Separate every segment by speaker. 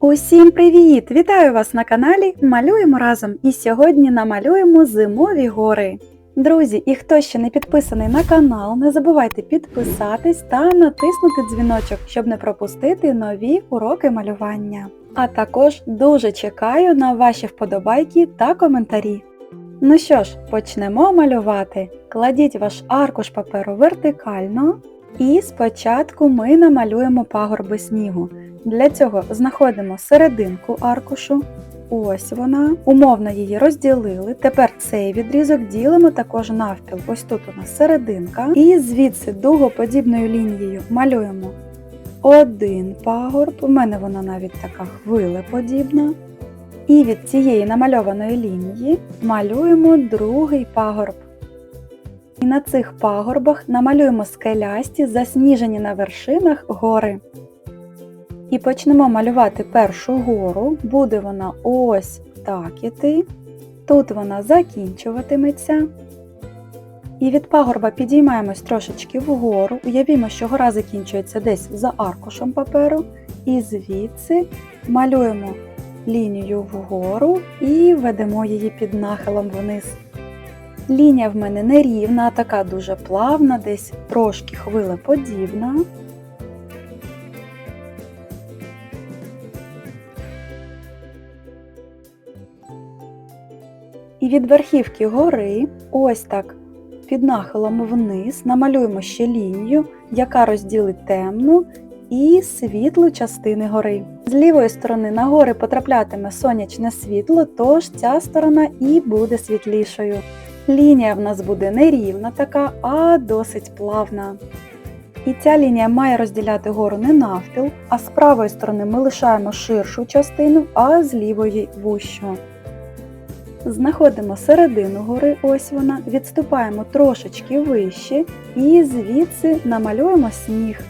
Speaker 1: Усім привіт! Вітаю вас на каналі Малюємо разом і сьогодні намалюємо зимові гори. Друзі, і хто ще не підписаний на канал, не забувайте підписатись та натиснути дзвіночок, щоб не пропустити нові уроки малювання. А також дуже чекаю на ваші вподобайки та коментарі. Ну що ж, почнемо малювати. Кладіть ваш аркуш паперу вертикально і спочатку ми намалюємо пагорби снігу. Для цього знаходимо серединку аркушу. Ось вона. Умовно її розділили. Тепер цей відрізок ділимо також навпіл. Ось тут у нас серединка. І звідси дугоподібною лінією малюємо один пагорб. У мене вона навіть така хвилеподібна. І від цієї намальованої лінії малюємо другий пагорб. І на цих пагорбах намалюємо скелясті, засніжені на вершинах гори. І почнемо малювати першу гору. Буде вона ось так іти. Тут вона закінчуватиметься. І від пагорба підіймаємось трошечки вгору. Уявімо, що гора закінчується десь за аркушем паперу. І звідси малюємо лінію вгору і ведемо її під нахилом вниз. Лінія в мене не рівна, а така дуже плавна, десь трошки хвилеподібна. І від верхівки гори, ось так, під нахилом вниз, намалюємо ще лінію, яка розділить темну і світлу частини гори. З лівої сторони на гори потраплятиме сонячне світло, тож ця сторона і буде світлішою. Лінія в нас буде не рівна така, а досить плавна. І ця лінія має розділяти гору не навпіл, а з правої сторони ми лишаємо ширшу частину, а з лівої вущу. Знаходимо середину гори, ось вона, відступаємо трошечки вище і звідси намалюємо сніг.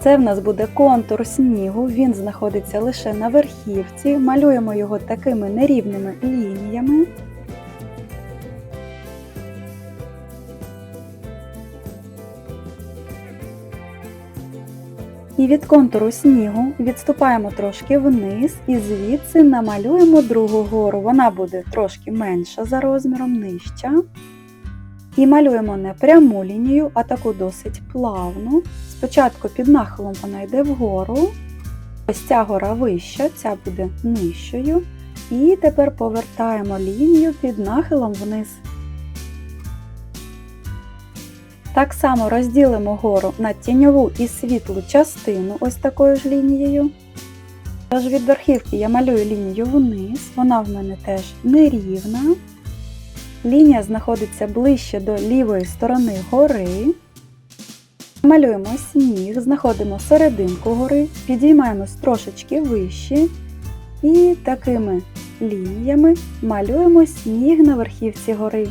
Speaker 1: Це в нас буде контур снігу, він знаходиться лише на верхівці, малюємо його такими нерівними лініями. І від контуру снігу відступаємо трошки вниз і звідси намалюємо другу гору. Вона буде трошки менша за розміром, нижча. І малюємо не пряму лінію, а таку досить плавну. Спочатку під нахилом вона йде вгору. Ось ця гора вища, ця буде нижчою. І тепер повертаємо лінію під нахилом вниз. Так само розділимо гору на тіньову і світлу частину ось такою ж лінією. Тож від верхівки я малюю лінію вниз, вона в мене теж нерівна. Лінія знаходиться ближче до лівої сторони гори. Малюємо сніг, знаходимо серединку гори, підіймаємось трошечки вище і такими лініями малюємо сніг на верхівці гори.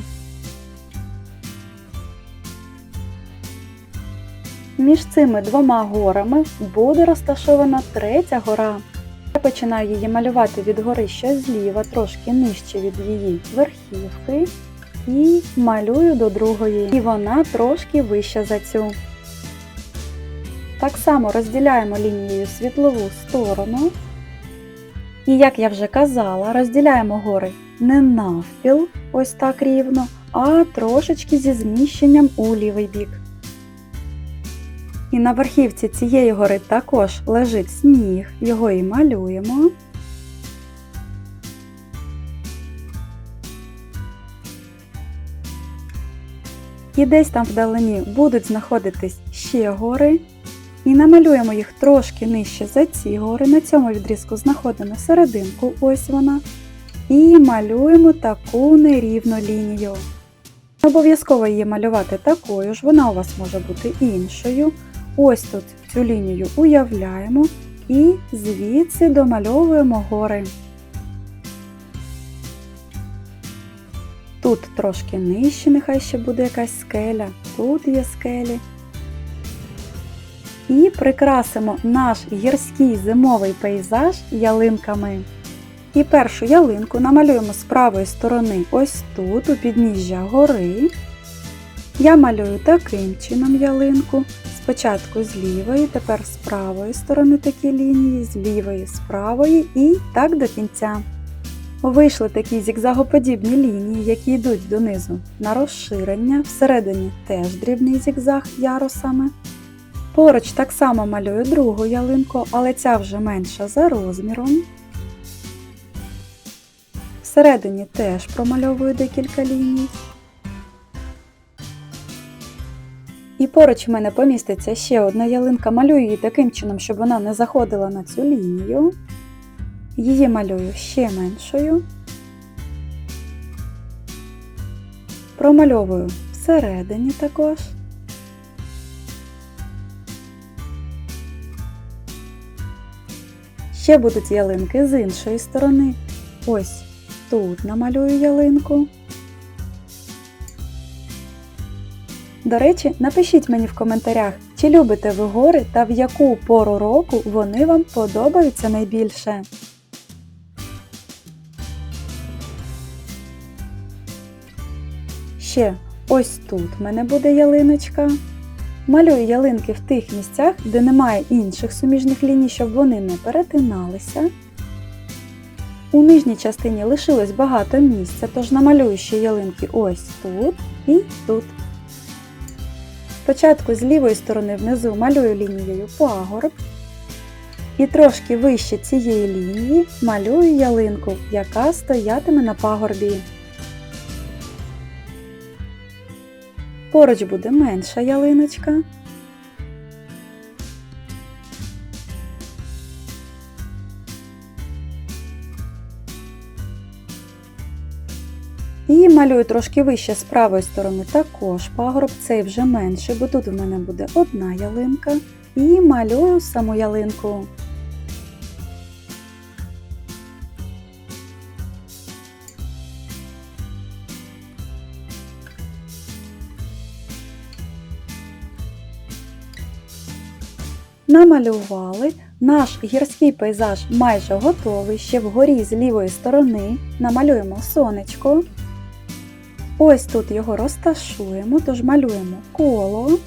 Speaker 1: Між цими двома горами буде розташована третя гора. Я починаю її малювати від гори що зліва, трошки нижче від її верхівки. І малюю до другої. І вона трошки вища за цю. Так само розділяємо лінією світлову сторону. І, як я вже казала, розділяємо гори не навпіл, ось так рівно, а трошечки зі зміщенням у лівий бік. І на верхівці цієї гори також лежить сніг, його і малюємо. І десь там вдалині будуть знаходитись ще гори. І намалюємо їх трошки нижче за ці гори. На цьому відрізку знаходимо серединку, ось вона. І малюємо таку нерівну лінію. Обов'язково її малювати такою ж, вона у вас може бути іншою. Ось тут цю лінію уявляємо і звідси домальовуємо гори. Тут трошки нижче, нехай ще буде якась скеля, тут є скелі. І прикрасимо наш гірський зимовий пейзаж ялинками. І першу ялинку намалюємо з правої сторони ось тут, у підніжжя гори. Я малюю таким чином ялинку. Спочатку з лівої, тепер з правої сторони такі лінії, з лівої, з правої і так до кінця. Вийшли такі зігзагоподібні лінії, які йдуть донизу на розширення, всередині теж дрібний зігзаг ярусами. Поруч так само малюю другу ялинку, але ця вже менша за розміром. Всередині теж промальовую декілька ліній. І поруч в мене поміститься ще одна ялинка. Малюю її таким чином, щоб вона не заходила на цю лінію. Її малюю ще меншою. Промальовую всередині також. Ще будуть ялинки з іншої сторони. Ось тут намалюю ялинку. До речі, напишіть мені в коментарях, чи любите ви гори та в яку пору року вони вам подобаються найбільше. Ще ось тут в мене буде ялиночка. Малюю ялинки в тих місцях, де немає інших суміжних ліній, щоб вони не перетиналися. У нижній частині лишилось багато місця, тож намалюю ще ялинки ось тут і тут. Спочатку з лівої сторони внизу малюю лінією пагорб. І трошки вище цієї лінії малюю ялинку, яка стоятиме на пагорбі. Поруч буде менша ялиночка. Малюю трошки вище з правої сторони також пагорб, цей вже менший, бо тут у мене буде одна ялинка. І малюю саму ялинку. Намалювали. Наш гірський пейзаж майже готовий. Ще вгорі з лівої сторони намалюємо сонечко. Ось тут його розташуємо, тож малюємо коло.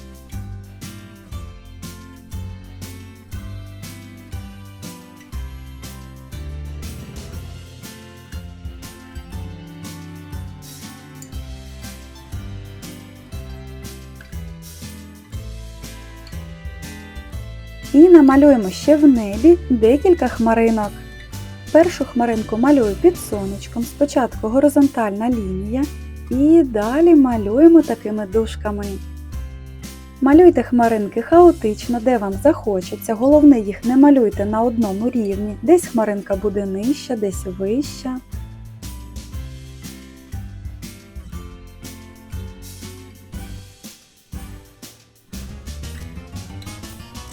Speaker 1: І намалюємо ще в небі декілька хмаринок. Першу хмаринку малюю під сонечком, спочатку горизонтальна лінія, і далі малюємо такими дужками. Малюйте хмаринки хаотично, де вам захочеться, головне їх не малюйте на одному рівні, десь хмаринка буде нижча, десь вища.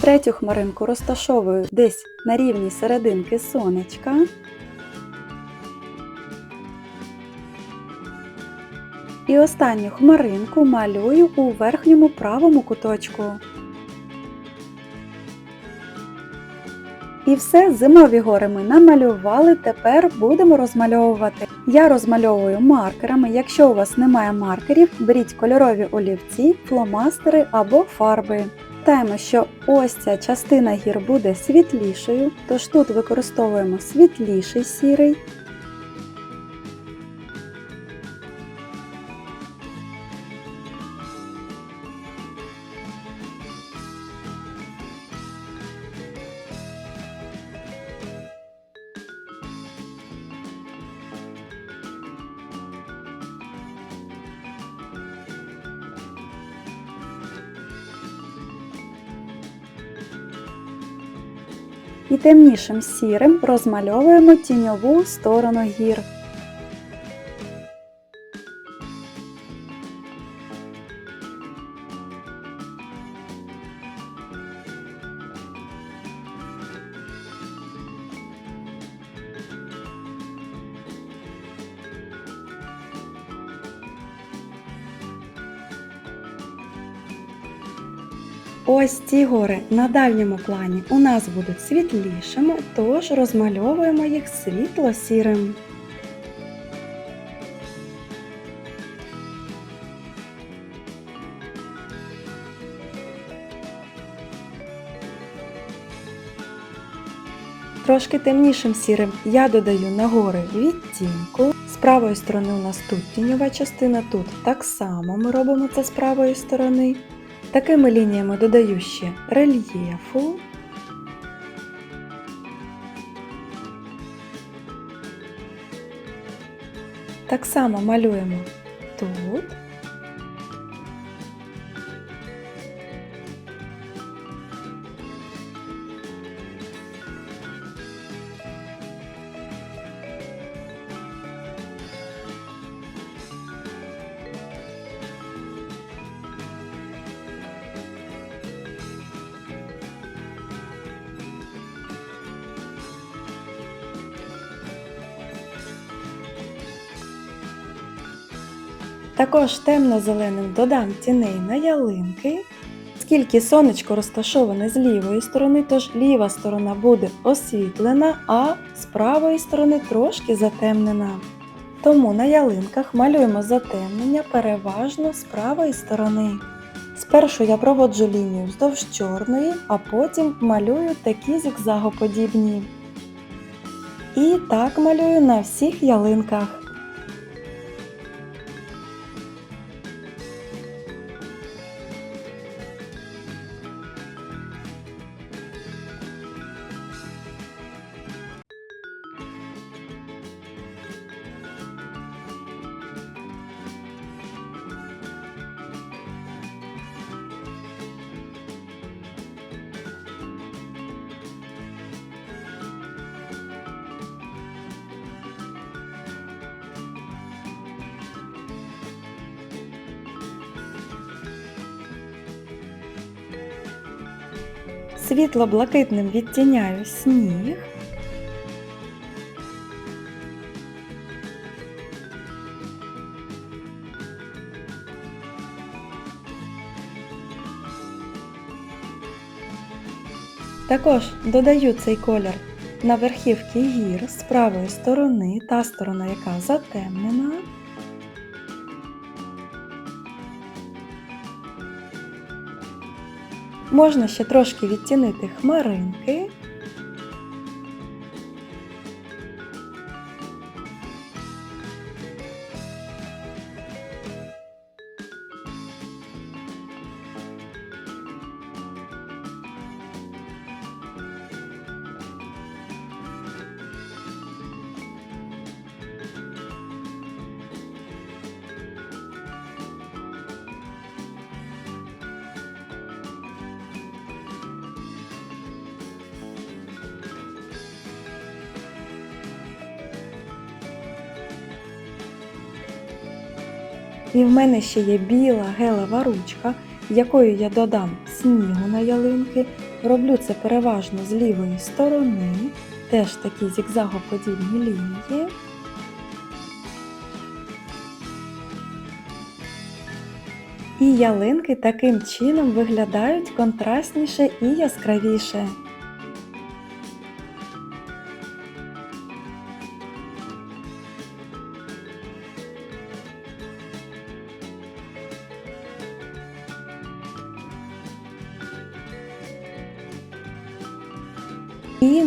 Speaker 1: Третю хмаринку розташовую десь на рівні серединки сонечка. І останню хмаринку малюю у верхньому правому куточку. І все, зимові гори ми намалювали, тепер будемо розмальовувати. Я розмальовую маркерами. Якщо у вас немає маркерів, беріть кольорові олівці, фломастери або фарби. Пам'ятаємо, що ось ця частина гір буде світлішою, тож тут використовуємо світліший сірий. І темнішим сірим розмальовуємо тіньову сторону гір. Ось ці гори на дальньому плані у нас будуть світлішими, тож розмальовуємо їх світло-сірим. Трошки темнішим сірим я додаю на гори відтінку. З правої сторони у нас тут тіньова частина, тут так само ми робимо це з правої сторони. Такими лініями додаю ще рельєфу. Так само малюємо тут. Також темно-зеленим додам тіней на ялинки. Оскільки сонечко розташоване з лівої сторони, тож ліва сторона буде освітлена, а з правої сторони трошки затемнена. Тому на ялинках малюємо затемнення переважно з правої сторони. Спершу я проводжу лінію вздовж чорної, а потім малюю такі зігзагоподібні. І так малюю на всіх ялинках. Світло-блакитним відтіняю сніг. Також додаю цей колір на верхівки гір з правої сторони, та сторона, яка затемнена. Можна ще трошки відтінити хмаринки. І в мене ще є біла гелева ручка, якою я додам снігу на ялинки. Роблю це переважно з лівої сторони, теж такі зігзагоподібні лінії. І ялинки таким чином виглядають контрастніше і яскравіше.